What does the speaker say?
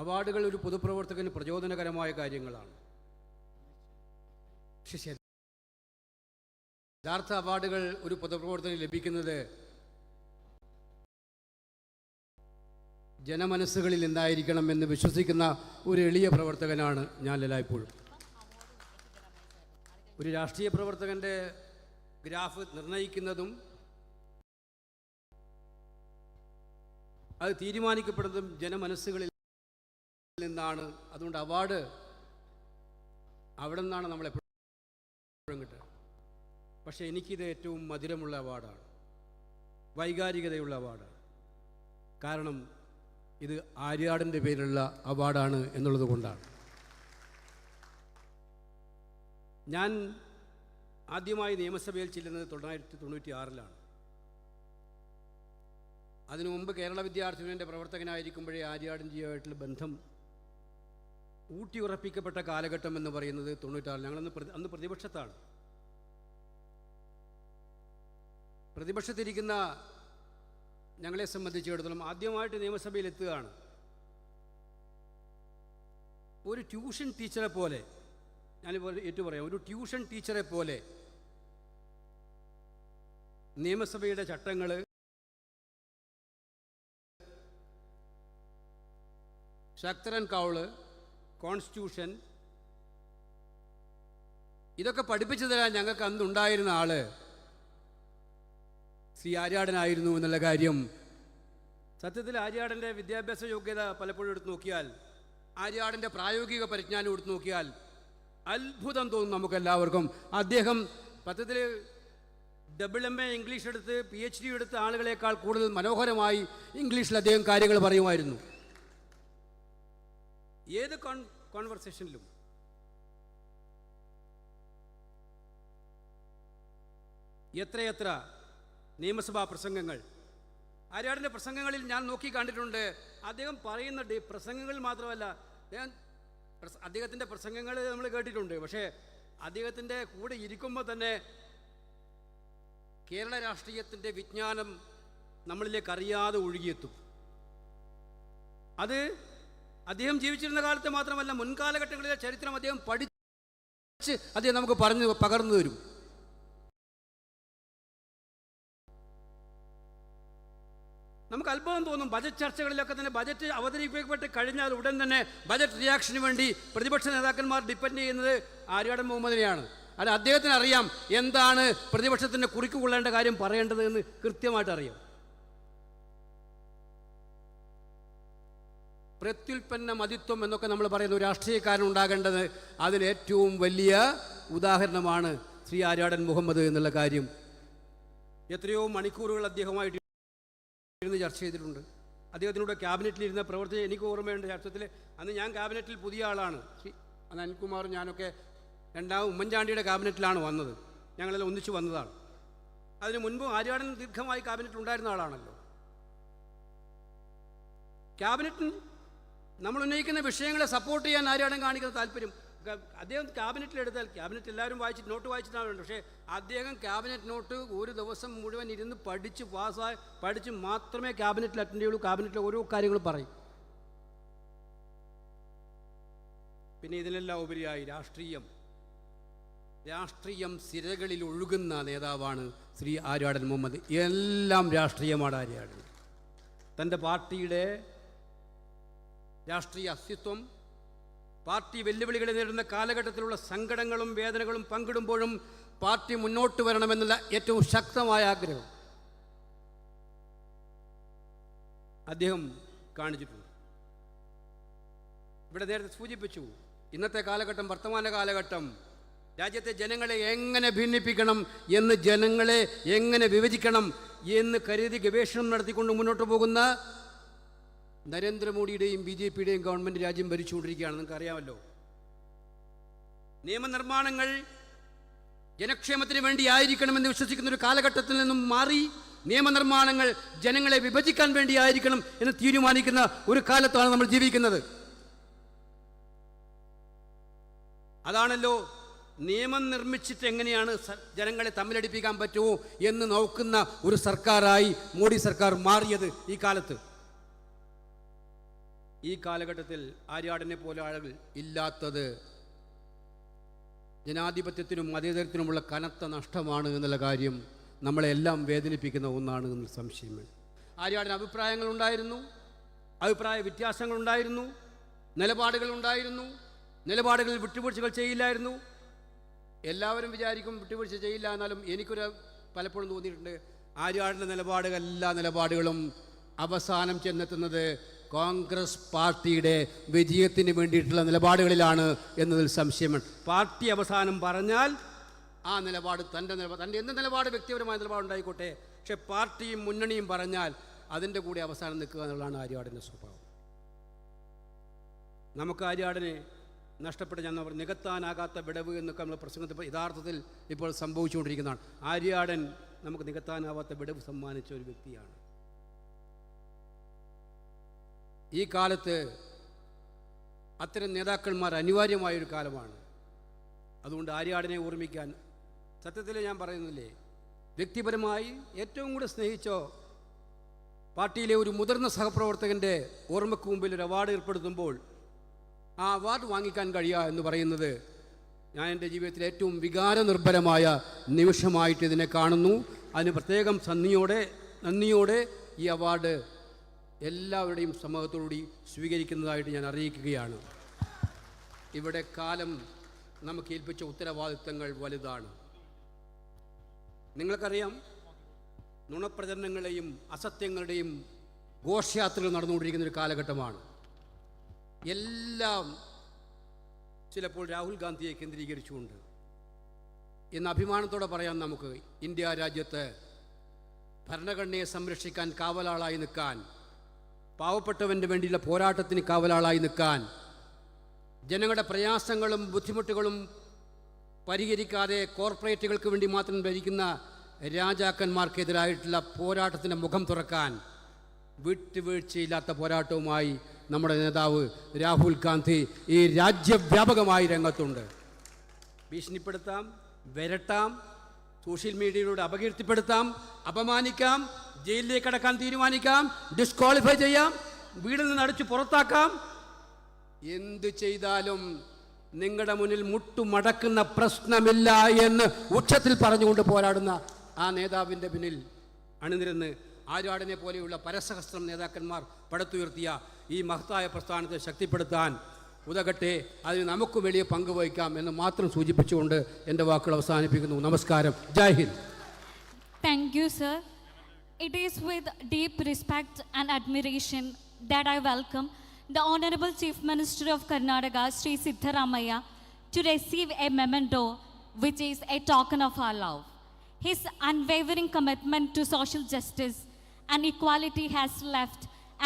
അവാർഡുകൾ ഒരു പൊതുപ്രവർത്തകന് പ്രചോദനകരമായ കാര്യങ്ങളാണ്. യഥാർത്ഥ അവാർഡുകൾ ഒരു പൊതുപ്രവർത്തകന് ലഭിക്കുന്നത് ജനമനസ്സുകളിൽ നിന്നായിരിക്കണം എന്ന് വിശ്വസിക്കുന്ന ഒരു എളിയ പ്രവർത്തകനാണ് ഞാൻ എല്ലായ്പ്പോഴും. ഒരു രാഷ്ട്രീയ പ്രവർത്തകന്റെ ഗ്രാഫ് നിർണയിക്കുന്നതും അത് തീരുമാനിക്കപ്പെടുന്നതും ജനമനസ്സുകളിൽ നിന്നാണ്. അതുകൊണ്ട് അവാർഡ് അവിടെ നിന്നാണ് നമ്മളെ കിട്ടുക. പക്ഷെ എനിക്കിത് ഏറ്റവും മധുരമുള്ള അവാർഡാണ് വൈകാരികതയുള്ള അവാർഡാണ് കാരണം ഇത് ആര്യാടിന്റെ പേരിലുള്ള അവാർഡാണ് എന്നുള്ളത് കൊണ്ടാണ്. ഞാൻ ആദ്യമായി നിയമസഭയിൽ ചെല്ലുന്നത് തൊള്ളായിരത്തി തൊണ്ണൂറ്റി ആറിലാണ് അതിനു മുമ്പ് കേരള വിദ്യാർത്ഥി യൂണിയന്റെ പ്രവർത്തകനായിരിക്കുമ്പോഴേ ആര്യാടിന്റെയുമായിട്ടുള്ള ബന്ധം ഊട്ടി ഉറപ്പിക്കപ്പെട്ട കാലഘട്ടം എന്ന് പറയുന്നത് തൊണ്ണൂറ്റാറിൽ. ഞങ്ങളന്ന് പ്രതി അന്ന് പ്രതിപക്ഷത്താണ്. പ്രതിപക്ഷത്തിരിക്കുന്ന ഞങ്ങളെ സംബന്ധിച്ചിടത്തോളം ആദ്യമായിട്ട് നിയമസഭയിൽ എത്തുകയാണ് ഒരു ട്യൂഷൻ ടീച്ചറെ പോലെ ഞാനിപ്പോൾ ഏറ്റു പറയാം ഒരു ട്യൂഷൻ ടീച്ചറെ പോലെ നിയമസഭയുടെ ചട്ടങ്ങൾ ശക്തരൻ കൗൾ കോൺസ്റ്റിറ്റ്യൂഷൻ ഇതൊക്കെ പഠിപ്പിച്ചു തരാൻ ഞങ്ങൾക്ക് അന്നുണ്ടായിരുന്ന ആൾ. ശ്രീ ആര്യാടനായിരുന്നു എന്നുള്ള കാര്യം. സത്യത്തിൽ ആര്യാടന്റെ വിദ്യാഭ്യാസ യോഗ്യത പലപ്പോഴും എടുത്തു നോക്കിയാൽ ആര്യാടന്റെ പ്രായോഗിക പരിജ്ഞാനം എടുത്തു നോക്കിയാൽ അത്ഭുതം തോന്നും നമുക്കെല്ലാവർക്കും. അദ്ദേഹം പത്രത്തിൽ ഡബിൾ എം എ ഇംഗ്ലീഷ് എടുത്ത് പി എച്ച് ഡി എടുത്ത ആളുകളെക്കാൾ കൂടുതൽ മനോഹരമായി ഇംഗ്ലീഷിൽ അദ്ദേഹം കാര്യങ്ങൾ പറയുമായിരുന്നു. ഏത് കോൺ കോൺവെർസേഷനിലും എത്രയെത്ര നിയമസഭാ പ്രസംഗങ്ങൾ. ആര്യാടിന്റെ പ്രസംഗങ്ങളിൽ ഞാൻ നോക്കി കണ്ടിട്ടുണ്ട്. അദ്ദേഹം പറയുന്ന പ്രസംഗങ്ങൾ മാത്രമല്ല ഞാൻ അദ്ദേഹത്തിന്റെ പ്രസംഗങ്ങൾ നമ്മൾ കേട്ടിട്ടുണ്ട്. പക്ഷേ അദ്ദേഹത്തിന്റെ കൂടെ ഇരിക്കുമ്പോൾ തന്നെ കേരള രാഷ്ട്രീയത്തിന്റെ വിജ്ഞാനം നമ്മളിലേക്ക് അറിയാതെ ഒഴുകിയെത്തും. അത് അദ്ദേഹം ജീവിച്ചിരുന്ന കാലത്ത് മാത്രമല്ല മുൻകാലഘട്ടങ്ങളിലെ ചരിത്രം അദ്ദേഹം പഠിച്ച് അദ്ദേഹം നമുക്ക് പറഞ്ഞു പകർന്നു തരും. നമുക്ക് അത്ഭുതം തോന്നും ബജറ്റ് ചർച്ചകളിലൊക്കെ തന്നെ ബജറ്റ് അവതരിപ്പിക്കപ്പെട്ട് കഴിഞ്ഞാൽ ഉടൻ തന്നെ ബജറ്റ് റിയാക്ഷന് വേണ്ടി പ്രതിപക്ഷ നേതാക്കന്മാർ ഡിപ്പെൻഡ് ചെയ്യുന്നത് ആര്യാടൻ മുഹമ്മദിനെയാണ്. അല്ല അദ്ദേഹത്തിന് അറിയാം എന്താണ് പ്രതിപക്ഷത്തിന്റെ കുറിക്ക് കൊള്ളേണ്ട കാര്യം പറയേണ്ടത് എന്ന് കൃത്യമായിട്ട് അറിയാം പ്രത്യുൽപ്പന്ന മതിത്വം എന്നൊക്കെ നമ്മൾ പറയുന്ന ഒരു രാഷ്ട്രീയക്കാരൻ ഉണ്ടാകേണ്ടത് അതിലേറ്റവും വലിയ ഉദാഹരണമാണ് ശ്രീ ആര്യാടൻ മുഹമ്മദ് എന്നുള്ള കാര്യം. എത്രയോ മണിക്കൂറുകൾ അദ്ദേഹമായിട്ട് ഇരുന്ന് ചർച്ച ചെയ്തിട്ടുണ്ട്. അദ്ദേഹത്തിനൂടെ ക്യാബിനറ്റിലിരുന്ന പ്രവർത്തി എനിക്ക് ഓർമ്മയുണ്ട് ചർച്ചത്തിൽ അന്ന് ഞാൻ ക്യാബിനറ്റിൽ പുതിയ ആളാണ്. അന്ന് അനിൽകുമാറും ഞാനൊക്കെ രണ്ടാം ഉമ്മൻചാണ്ടിയുടെ ക്യാബിനറ്റിലാണ് വന്നത്. ഞങ്ങളെല്ലാം ഒന്നിച്ചു വന്നതാണ്. അതിനു മുൻപ് ആര്യാടൻ ദീർഘമായി ക്യാബിനറ്റിൽ ഉണ്ടായിരുന്ന ആളാണല്ലോ. ക്യാബിനറ്റിൽ നമ്മൾ ഉന്നയിക്കുന്ന വിഷയങ്ങളെ സപ്പോർട്ട് ചെയ്യാൻ ആര്യാടൻ കാണിക്കുന്ന താല്പര്യം. അദ്ദേഹം അദ്ദേഹം ക്യാബിനറ്റിലെടുത്താൽ ക്യാബിനറ്റ് എല്ലാവരും വായിച്ച് നോട്ട് വായിച്ചിട്ടാണ് പക്ഷേ അദ്ദേഹം ക്യാബിനറ്റ് നോട്ട് ഒരു ദിവസം മുഴുവൻ ഇരുന്ന് പഠിച്ച് പാസ്സായി പഠിച്ച് മാത്രമേ ക്യാബിനറ്റിൽ അറ്റൻഡ് ചെയ്യുള്ളൂ ക്യാബിനറ്റിലെ ഓരോ കാര്യങ്ങളും പറയും. പിന്നെ ഇതിനെല്ലാം ഉപരിയായി രാഷ്ട്രീയം. രാഷ്ട്രീയം സിരകളിൽ ഒഴുകുന്ന നേതാവാണ് ശ്രീ ആര്യാടൻ മുഹമ്മദ്. എല്ലാം രാഷ്ട്രീയമാണ് ആര്യാടൻ. തന്റെ പാർട്ടിയുടെ രാഷ്ട്രീയ അസ്തിത്വം പാർട്ടി വെല്ലുവിളികളെ നേരിടുന്ന കാലഘട്ടത്തിലുള്ള സങ്കടങ്ങളും വേദനകളും പങ്കിടുമ്പോഴും പാർട്ടി മുന്നോട്ട് വരണമെന്നുള്ള ഏറ്റവും ശക്തമായ ആഗ്രഹം അദ്ദേഹം കാണിച്ചിട്ടുണ്ട്. ഇവിടെ നേരത്തെ സൂചിപ്പിച്ചു ഇന്നത്തെ കാലഘട്ടം വർത്തമാന കാലഘട്ടം രാജ്യത്തെ ജനങ്ങളെ എങ്ങനെ ഭിന്നിപ്പിക്കണം എന്ന് ജനങ്ങളെ എങ്ങനെ വിഭജിക്കണം എന്ന് കരുതി ഗവേഷണം നടത്തിക്കൊണ്ട് മുന്നോട്ട് പോകുന്ന നരേന്ദ്രമോദിയുടെയും ബി ജെ പിയുടെയും ഗവൺമെന്റ് രാജ്യം ഭരിച്ചുകൊണ്ടിരിക്കുകയാണ്. നിങ്ങൾക്ക് അറിയാമല്ലോ നിയമനിർമ്മാണങ്ങൾ ജനക്ഷേമത്തിന് വേണ്ടി ആയിരിക്കണമെന്ന് വിശ്വസിക്കുന്ന ഒരു കാലഘട്ടത്തിൽ നിന്നും മാറി നിയമനിർമ്മാണങ്ങൾ ജനങ്ങളെ വിഭജിക്കാൻ വേണ്ടി ആയിരിക്കണം എന്ന് തീരുമാനിക്കുന്ന ഒരു കാലത്താണ് നമ്മൾ ജീവിക്കുന്നത്. അതാണല്ലോ നിയമം നിർമ്മിച്ചിട്ട് എങ്ങനെയാണ് ജനങ്ങളെ തമ്മിലടിപ്പിക്കാൻ പറ്റുമോ എന്ന് നോക്കുന്ന ഒരു സർക്കാരായി മോഡി സർക്കാർ മാറിയത് ഈ കാലത്ത്. ഈ കാലഘട്ടത്തിൽ ആര്യാടനെ പോലെ ആളുകൾ ഇല്ലാത്തത് ജനാധിപത്യത്തിനും മതേതരത്തിനുമുള്ള കനത്ത നഷ്ടമാണ് എന്നുള്ള കാര്യം നമ്മളെല്ലാം വേദനിപ്പിക്കുന്ന ഒന്നാണ് എന്ന് സംശയമാണ്. ആര്യാടന് അഭിപ്രായങ്ങളുണ്ടായിരുന്നു അഭിപ്രായ വ്യത്യാസങ്ങളുണ്ടായിരുന്നു നിലപാടുകളുണ്ടായിരുന്നു നിലപാടുകളിൽ വിട്ടുവീഴ്ചകൾ ചെയ്യില്ലായിരുന്നു. എല്ലാവരും വിചാരിക്കും വിട്ടുവീഴ്ച ചെയ്യില്ല എന്നാലും എനിക്കൊരു പലപ്പോഴും തോന്നിയിട്ടുണ്ട്. ആര്യാടിന്റെ നിലപാടുകൾ എല്ലാ നിലപാടുകളും അവസാനം ചെന്നെത്തുന്നത് കോൺഗ്രസ് പാർട്ടിയുടെ വിജയത്തിന് വേണ്ടിയിട്ടുള്ള നിലപാടുകളിലാണ് എന്നതിൽ സംശയമാണ് പാർട്ടി അവസാനം പറഞ്ഞാൽ ആ നിലപാട് തന്റെ നിലപാട് തന്റെ എന്ത് നിലപാട്? വ്യക്തിപരമായ നിലപാടുണ്ടായിക്കോട്ടെ പക്ഷെ പാർട്ടിയും മുന്നണിയും പറഞ്ഞാൽ അതിന്റെ കൂടെ അവസാനം നിൽക്കുക എന്നുള്ളതാണ് ആര്യാടിന്റെ സ്വഭാവം. നമുക്ക് ആര്യാടനെ നഷ്ടപ്പെട്ട ഞാൻ പറഞ്ഞു നികത്താനാകാത്ത വിടവ് എന്നൊക്കെ നമ്മൾ പ്രസംഗത്തിൽ യഥാർത്ഥത്തിൽ ഇപ്പോൾ സംഭവിച്ചുകൊണ്ടിരിക്കുന്നതാണ്. ആര്യാടൻ നമുക്ക് നികത്താനാവാത്ത വിടവ് സമ്മാനിച്ച ഒരു വ്യക്തിയാണ്. ഈ കാലത്ത് അത്തരം നേതാക്കന്മാർ അനിവാര്യമായൊരു കാലമാണ്. അതുകൊണ്ട് ആര്യാടനെ ഓർമ്മിക്കാൻ സത്യത്തിൽ ഞാൻ പറയുന്നില്ലേ? വ്യക്തിപരമായി ഏറ്റവും കൂടെ സ്നേഹിച്ചോ പാർട്ടിയിലെ ഒരു മുതിർന്ന സഹപ്രവർത്തകന്റെ ഓർമ്മയ്ക്ക് മുമ്പിൽ ഒരു അവാർഡ് ഏർപ്പെടുത്തുമ്പോൾ ആ അവാർഡ് വാങ്ങിക്കാൻ കഴിയുക എന്ന് പറയുന്നത് ഞാൻ എന്റെ ജീവിതത്തിലെ ഏറ്റവും വികാരനിർഭരമായ നിമിഷമായിട്ട് ഇതിനെ കാണുന്നു. അതിന് പ്രത്യേകം സന്നിയോടെ നന്ദിയോടെ ഈ അവാർഡ് എല്ലാവരുടെയും സമൂഹത്തോടുകൂടി സ്വീകരിക്കുന്നതായിട്ട് ഞാൻ അറിയിക്കുകയാണ്. ഇവിടെ കാലം നമുക്ക് ഏൽപ്പിച്ച ഉത്തരവാദിത്തങ്ങൾ വലുതാണ്. നിങ്ങൾക്കറിയാം നുണപ്രചരണങ്ങളെയും അസത്യങ്ങളുടെയും ഘോഷയാത്രകൾ നടന്നുകൊണ്ടിരിക്കുന്ന ഒരു കാലഘട്ടമാണ്. എല്ലാം ചിലപ്പോൾ രാഹുൽ ഗാന്ധിയെ കേന്ദ്രീകരിച്ചുകൊണ്ട്. ഇന്ന് അഭിമാനത്തോടെ പറയാം നമുക്ക് ഇന്ത്യ രാജ്യത്ത് ഭരണഘടനയെ സംരക്ഷിക്കാൻ കാവലാളായി നിൽക്കാൻ പാവപ്പെട്ടവന്റെ വേണ്ടിയുള്ള പോരാട്ടത്തിന് കാവലാളായി നിൽക്കാൻ ജനങ്ങളുടെ പ്രയാസങ്ങളും ബുദ്ധിമുട്ടുകളും പരിഹരിക്കാതെ കോർപ്പറേറ്റുകൾക്ക് വേണ്ടി മാത്രം ഭരിക്കുന്ന രാജാക്കന്മാർക്കെതിരായിട്ടുള്ള പോരാട്ടത്തിന്റെ മുഖം തുറക്കാൻ വിട്ടുവീഴ്ചയില്ലാത്ത പോരാട്ടവുമായി നമ്മുടെ നേതാവ് രാഹുൽ ഗാന്ധി ഈ രാജ്യവ്യാപകമായി രംഗത്തുണ്ട്. ഭീഷണിപ്പെടുത്താം വരട്ടാം സോഷ്യൽ മീഡിയയിലൂടെ അപകീർത്തിപ്പെടുത്താം അപമാനിക്കാം ജയിലിലേക്ക് അടക്കാൻ തീരുമാനിക്കാം ഡിസ്ക്വാളിഫൈ ചെയ്യാം വീടിൽ നിന്ന് അടിച്ചു പുറത്താക്കാം. എന്ത് ചെയ്താലും നിങ്ങളുടെ മുന്നിൽ മുട്ടുമടക്കുന്ന പ്രശ്നമില്ല എന്ന് ഉച്ചത്തിൽ പറഞ്ഞുകൊണ്ട് പോരാടുന്ന ആ നേതാവിന്റെ പിന്നിൽ അണിനിരുന്ന് ആര്യാടിനെ പോലെയുള്ള പരസഹസ്രം നേതാക്കന്മാർ പടുത്തുയർത്തിയ ഈ മഹത്തായ പ്രസ്ഥാനത്തെ ശക്തിപ്പെടുത്താൻ ഉതകട്ടെ അതിന് നമുക്ക് വലിയ പങ്ക് വഹിക്കാം എന്ന് മാത്രം സൂചിപ്പിച്ചുകൊണ്ട് എന്റെ വാക്കുകൾ അവസാനിപ്പിക്കുന്നു. നമസ്കാരം. Jai Hind. Thank you sir. It is with deep respect and admiration that I welcome the Honorable Chief Minister of Karnataka, Sri Siddharamaya, to receive a memento which is a token of our love. His unwavering commitment to social justice and equality has left